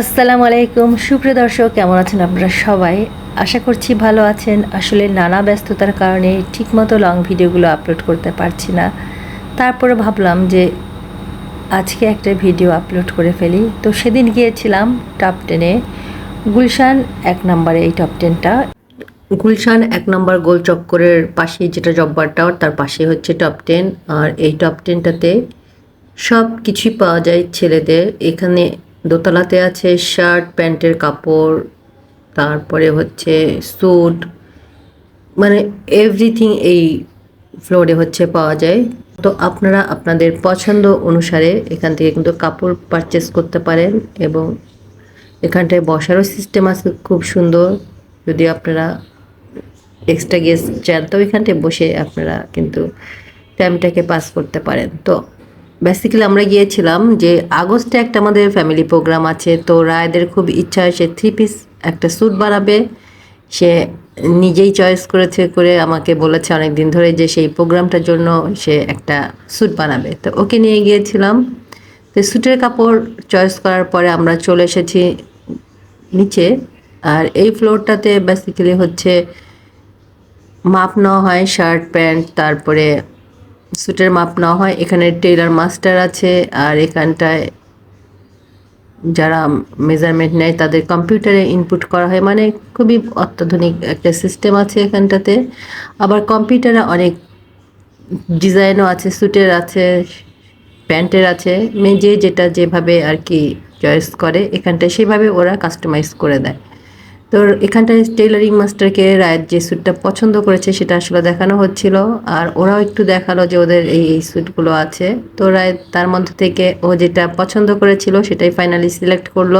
আসসালামু আলাইকুম। সুপ্রিয় দর্শক, কেমন আছেন আপনারা সবাই? আশা করছি ভালো আছেন। আসলে নানা ব্যস্ততার কারণে ঠিকমতো লং ভিডিওগুলো আপলোড করতে পারছি না। তারপরে ভাবলাম যে আজকে একটা ভিডিও আপলোড করে ফেলি। তো সেদিন গিয়েছিলাম টপ টেনে গুলশান এক নম্বরে এই টপ টেনটা গুলশান এক নম্বর গোল চক্করের পাশে যেটা জব্বার টাওয়ার তার পাশে হচ্ছে টপ টেন আর এই টপ টেনটাতে সব কিছুই পাওয়া যায় ছেলেদের। এখানে দোতলাতে আছে শার্ট, প্যান্টের কাপড়, তারপরে হচ্ছে স্যুট মানে এভরিথিং এই ফ্লোরে হচ্ছে পাওয়া যায়। তো আপনারা আপনাদের পছন্দ অনুসারে এখান থেকে কিন্তু কাপড় পারচেস করতে পারেন এবং এখানটায় বসারও সিস্টেম আছে খুব সুন্দর। যদি আপনারা এক্সট্রা গেস্ট চান, তো এখানটায় বসে আপনারা কিন্তু টাইমটাকে পাস করতে পারেন। তো বেসিক্যালি আমরা গিয়েছিলাম যে আগস্টে একটা আমাদের ফ্যামিলি প্রোগ্রাম আছে, তো রায়দের খুব ইচ্ছা সে থ্রি পিস একটা স্যুট বানাবে। সে নিজেই চয়েস করেছে, করে আমাকে বলেছে অনেক দিন ধরে যে সেই প্রোগ্রামটার জন্য সে একটা স্যুট বানাবে। তো ওকে নিয়ে গিয়েছিলাম। তো স্যুটের কাপড় চয়েস করার পরে আমরা চলে এসেছি নিচে। আর এই ফ্লোরটাতে বেসিক্যালি হচ্ছে মাপ নেওয়া হয় শার্ট প্যান্ট তারপরে স্যুটের মাপ নেওয়া হয়। এখানে টেলার মাস্টার আছে আর এখানটায় যারা মেজারমেন্ট নেয় তাদের কম্পিউটারে ইনপুট করা হয়। মানে খুবই অত্যাধুনিক একটা সিস্টেম আছে এখানটাতে। আবার কম্পিউটারে অনেক ডিজাইনও আছে, স্যুটের আছে, প্যান্টের আছে। মানে যে যেটা যেভাবে আর কি চয়েস করে এখানটায় সেভাবে ওরা কাস্টমাইজ করে দেয়। তো এখানটায় টেইলারিং মাস্টারকে রায়ের যে স্যুটটা পছন্দ করেছে সেটা আসলে দেখানো হচ্ছিল আর ওরাও একটু দেখাল যে ওদের এই এই স্যুটগুলো আছে তো রায় তার মধ্যে থেকে ও যেটা পছন্দ করেছিল সেটাই ফাইনালি সিলেক্ট করল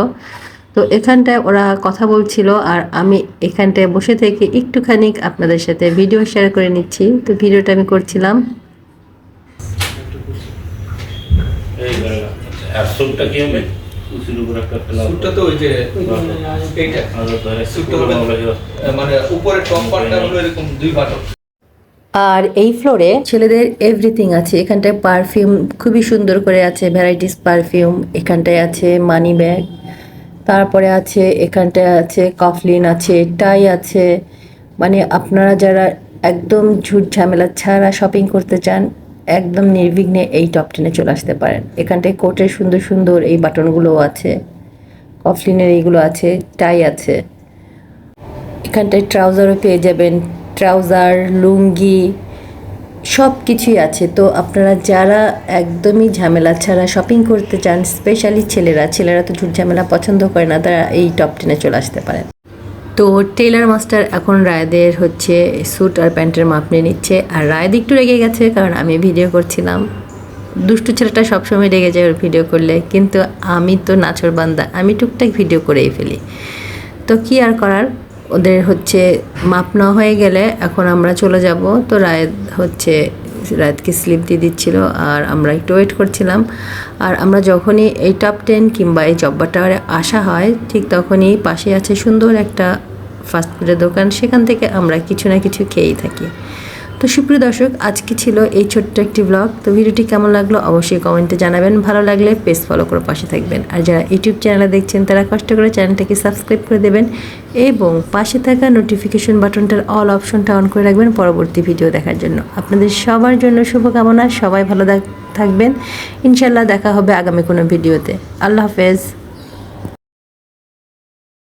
তো এখানটায় ওরা কথা বলছিল আর আমি এখানটায় বসে থেকে একটুখানি আপনাদের সাথে ভিডিও শেয়ার করে নিচ্ছি তো ভিডিওটা আমি করছিলাম। আর স্যুটটা কি হবে উপর একটা ফেলা তো ওই যে এইটা। মানে উপরে টপ পার্টটা হলো এরকম দুই বাটন। আর এই ফ্লোরে ছেলেদের এভরিথিং আছে। এখানটায় পারফিউম খুবই সুন্দর করে আছে ভ্যারাইটিস পারফিউম এখানটায় আছে মানি ব্যাগ তারপরে আছে এখানটায় আছে কফলিন আছে টাই আছে। মানে আপনারা যারা একদম ঝুট ঝামেলা ছাড়া শপিং করতে চান একদম নির্বিঘ্নে এই টপ টেনে চলে আসতে পারেন। এখানটায় কোটের সুন্দর সুন্দর এই বাটনগুলোও আছে কফলিনের এইগুলো আছে টাই আছে। এখানটায় ট্রাউজারও পেয়ে যাবেন ট্রাউজার লুঙ্গি সব কিছুই আছে। তো আপনারা যারা একদমই ঝামেলা ছাড়া শপিং করতে চান স্পেশালি ছেলেরা ছেলেরা তো ঝুট ঝামেলা পছন্দ করে না, তারা এই টপ টেনে চলে আসতে পারেন। তো টেলার মাস্টার এখন রায়দের হচ্ছে স্যুট আর প্যান্টের মাপ নিয়ে নিচ্ছে। আর রায়দ একটু রেগে গেছে, কারণ আমি ভিডিও করছিলাম। দুষ্টু ছেলেটা সবসময় রেগে যায় ওর ভিডিও করলে, কিন্তু আমি তো নাচর বান্দা, আমি টুকটাক ভিডিও করেই ফেলি। তো কি আর করার? ওদের হচ্ছে মাপ না হয়ে গেলে এখন আমরা চলে যাব। তো রায়ত হচ্ছে রায়তকে স্লিপ দিয়ে দিচ্ছিল আর আমরা একটু ওয়েট করছিলাম। আর আমরা যখনই এই টপ টেন কিংবা এই জব্বা টাওয়ারে আসা হয়, ঠিক তখনই পাশে আছে সুন্দর একটা ফাস্টফুডের দোকান। সেখান থেকে আমরা কিছু না কিছু খেয়েই থাকি। তো সুপ্রিয় দর্শক, আজকে ছিল এই ছোট্ট একটি ব্লগ তো ভিডিওটি কেমন লাগল অবশ্যই কমেন্টে জানাবেন। ভালো লাগলে পেজ ফলো করে পাশে থাকবেন। আর যারা ইউটিউব চ্যানেলে দেখছেন, তারা কষ্ট করে চ্যানেলটাকে সাবস্ক্রাইব করে দেবেন এবং পাশে থাকা নোটিফিকেশন বাটনটার অল অপশনটা অন করে রাখবেন পরবর্তী ভিডিও দেখার জন্য। আপনাদের সবার জন্য শুভকামনা। সবাই ভালো থাকবেন। ইনশাল্লাহ দেখা হবে আগামী কোনো ভিডিওতে আল্লাহ হাফেজ।